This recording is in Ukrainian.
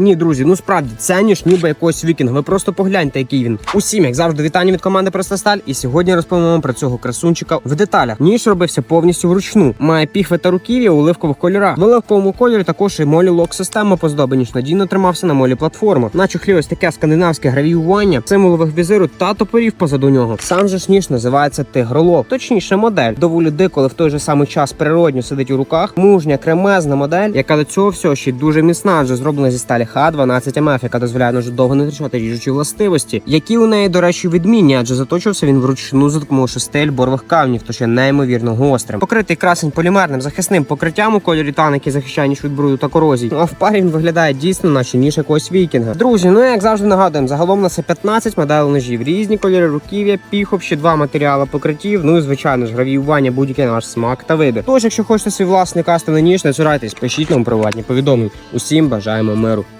Ні, друзі, ну справді це ніж ніби якогось вікінга. Ви просто погляньте, який він. Усім, як завжди, вітання від команди Проста Сталь. І сьогодні розповімо вам про цього красунчика в деталях. Ніж робився повністю вручну. Має піхви та руків'я у оливкових кольорах. В оливковому кольорі також і молі лок система поздоби, ніж надійно тримався на молі платформу. На чохлі ось таке скандинавське гравіювання, символових візиру та топорів позаду нього. Сам же ж ніж називається тигролов. Точніше, модель. Доволі дико, але в той же самий час природньо сидить у руках. Мужня, кремезна модель, яка до цього всього ще дуже міцна, адже зроблена зі сталі Х12МФ, яка дозволяє дуже довго не втрачати ріжучі властивості, які у неї, до речі, відмінні, адже заточився він вручну за допомогою шести альборових камнів, то ще неймовірно гострим. Покритий красень полімерним захисним покриттям у кольорі тан, який захищає від бруду та корозії. Ну, а в парі він виглядає дійсно, наче ніж якогось вікінга. Друзі, ну як завжди нагадуємо, загалом у нас є 15 моделей ножів, різні кольори руків'я, піхоп, ще два матеріали покриттів. Ну і звичайно ж гравіювання, будь-який наш смак та вибір. Тож, якщо хочете свій власний кастомний ніж, не цурайтесь, пишіть нам приватні повідомлення. Усім бажаємо миру.